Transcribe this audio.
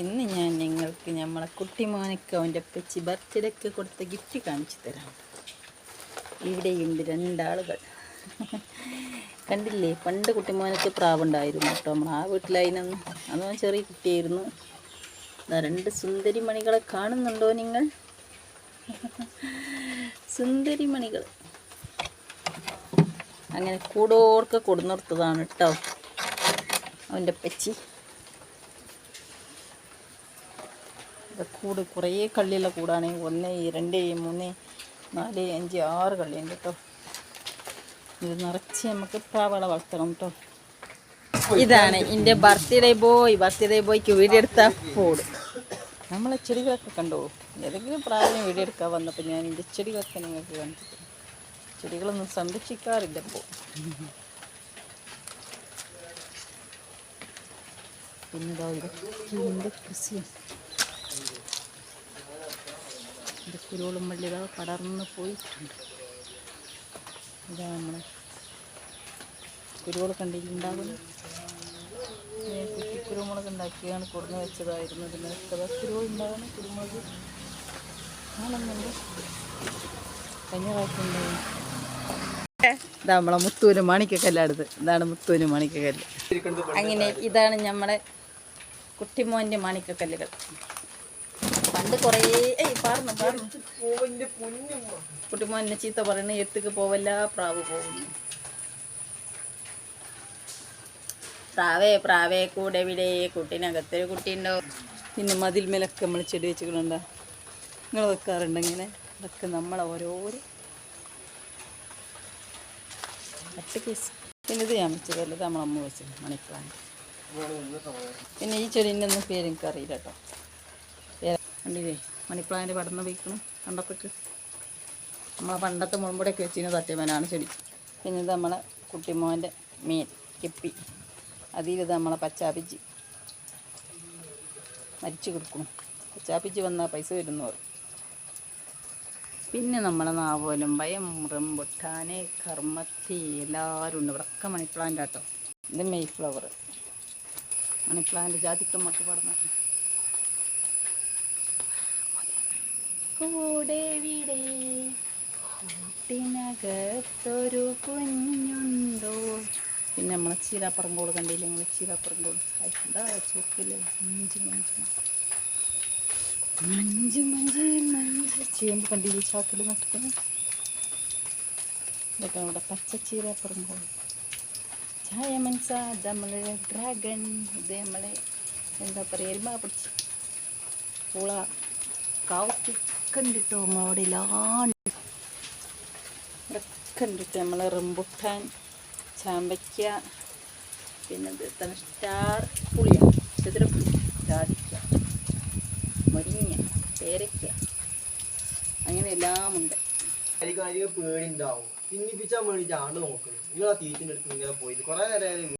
ഇന്ന് ഞാൻ നിങ്ങൾക്ക് നമ്മളെ കുട്ടിമോനക്ക് അവന്റെ പച്ചി ബർത്ത്ഡേക്ക് കൊടുത്ത ഗിഫ്റ്റ് കാണിച്ചു തരാം. ഇവിടെയുണ്ട് രണ്ടാളുകൾ. കണ്ടില്ലേ? പണ്ട് കുട്ടിമോനക്ക് പ്രാവുണ്ടായിരുന്നു കേട്ടോ. നമ്മൾ ആ വീട്ടിലായിരുന്നു. അന്ന് ചെറിയ കുട്ടിയായിരുന്നു. രണ്ട് സുന്ദരി മണികളെ കാണുന്നുണ്ടോ നിങ്ങൾ? സുന്ദരി മണികൾ അങ്ങനെ കൂടോർക്ക് കൊടുന്നിർത്തതാണ് കേട്ടോ അവന്റെ പെച്ചി ഇത് കൂട് കുറേ കള്ളിയുള്ള കൂടാണ്. ഒന്ന് രണ്ട് മൂന്ന് നാല് അഞ്ച് ആറ് കള്ളിയുണ്ട് കേട്ടോ. ഇത് നിറച്ച് നമുക്ക് പ്രാവള വളർത്തണം കേട്ടോ. ഇതാണ് എന്റെ ബർത്ത്ഡേ ബോയ്. ബർത്ത്ഡേ ബോയ്ക്ക് വീടെടുത്ത കൂട് നമ്മളെ ചെടികളൊക്കെ കണ്ടോ? ഏതെങ്കിലും പ്രാവിനെ വീടെടുക്കാൻ വന്നപ്പോൾ ഞാൻ എന്റെ ചെടികളൊക്കെ നിങ്ങൾക്ക് കണ്ടിട്ട്. ചെടികളൊന്നും സംരക്ഷിക്കാറില്ല ഇപ്പോൾ പിന്നെ ഇതാ ഇതൊക്കെ എന്റെ കൃഷിയാണ് ഇത് കുരുവളും വള്ളികൾ പടർന്ന് പോയിട്ടുണ്ട്. ഇതാ നമ്മൾ കുരുവൾ കണ്ടിട്ടുണ്ടാകുന്നു കുറ്റി കുരുമുളക് ഉണ്ടാക്കിയാണ് കൊടുന്ന് വെച്ചതായിരുന്നു. ഇതിനൊക്കെ കുരുവൾ ഉണ്ടാകുന്നു കുരുമുളക്. ആണെന്നുണ്ട് കഴിഞ്ഞ പ്രാവശ്യം ഇതാ നമ്മളെ മുത്തൂര് മാണിക്കക്കല്ലാണ് ഇതാണ് മുത്തൂര് മാണിക്കക്കല്ല്. അങ്ങനെ ഇതാണ് നമ്മളെ കുട്ടിമോന്റെ മാണിക്കക്കല്ലുകൾ. പണ്ട് കുറേ ഏയ് പാർന്നു പാർന്നു കുട്ടിമോ എന്നെ ചീത്ത പറയണ എട്ടുക്ക് പോവല്ല പ്രാവ് പോകുന്നു പ്രാവേ പ്രാവേ കൂടെ ഇവിടെ കുട്ടീനകത്തൊരു കുട്ടിയുണ്ടോ? പിന്നെ മതിൽ മേലൊക്കെ നമ്മൾ ചെടി വെച്ചിട്ടുണ്ട? നിങ്ങൾ വെക്കാറുണ്ട് ഇങ്ങനെ? അതൊക്കെ നമ്മളെ ഓരോരോ കേസ് പിന്നെ ഇത് ഞാൻ വെച്ചതല്ല നമ്മളമ്മ വെച്ചത് മണിപ്ലാന്റ് പിന്നെ ഈ ചെടീന്റെ ഒന്നും പേര് എനിക്ക് അറിയില്ല കേട്ടോ. കണ്ടില്ലേ? മണിപ്ലാന്റ് പടർന്ന് വയ്ക്കണം കണ്ടപ്പോക്ക്. നമ്മളെ പണ്ടത്തെ മുമ്പൊക്കെ വെച്ചിന് തട്ടിയമ്മനാണ് ചെടി. പിന്നെ ഇത് നമ്മളെ കുട്ടിമോന്റെ മീൻ കെപ്പി. അതിലിത് നമ്മളെ പച്ചാപ്പിച്ചി. മരിച്ചു കൊടുക്കണം പച്ചാപ്പിച്ചി വന്നാൽ പൈസ വരുന്നവർ പിന്നെ നമ്മളെ നാവോലും ഭയം റംബുട്ടാന് കർമ്മത്തി എല്ലാവരും ഉണ്ട്. ഇവിടെയൊക്കെ മണിപ്ലാന്റ് ആട്ടോ. ഇത് മെയ് ഫ്ലവർ മണിപ്ലാന്റ് ജാതിക്കമ്മക്ക് പടർന്നു കൂടെ വിടെ. കൂട്ടിനകത്തൊരു കുഞ്ഞുണ്ടോ? പിന്നെ നമ്മളെ ചീരാപ്പറങ്കോട് കണ്ടില്ലേ? നമ്മളെ ചീരാപ്പറങ്കോട് എന്താ ചുക്കിൽ മഞ്ച് മഞ്ച്. മഞ്ച് മഞ്ച് മഞ്ച്. ചേമ്പ് കണ്ടില്ലേ? ചാക്കിൽ നട്ടിട്ട് ഇതൊക്കെ നമ്മുടെ പച്ച ചീരാപ്പറങ്കോട് ചായ മനസ്സ നമ്മളെ ഡ്രാഗൺ. ഇത് നമ്മളെ എന്താ പറയുക എരുമ പിടിച്ച്. പുള. കാവത്തൊക്കെ ഉണ്ട് കേട്ടോ ഇതൊക്കെ ഉണ്ട് കേട്ടോ നമ്മളെ റംബുട്ടാൻ ചാമ്പയ്ക്ക പിന്നെ സ്റ്റാർ പുളിയാണ് മുരിങ്ങ പേരയ്ക്ക അങ്ങനെ എല്ലാം അധികം പേടിണ്ടാവും. തിന്നിപ്പിച്ചാൽ വേണ്ടിയിട്ടാണ് നോക്കുന്നത് നിങ്ങൾ ആ തീറ്റിന്റെ അടുത്ത് ഇങ്ങനെ പോയി. കുറെ നേരം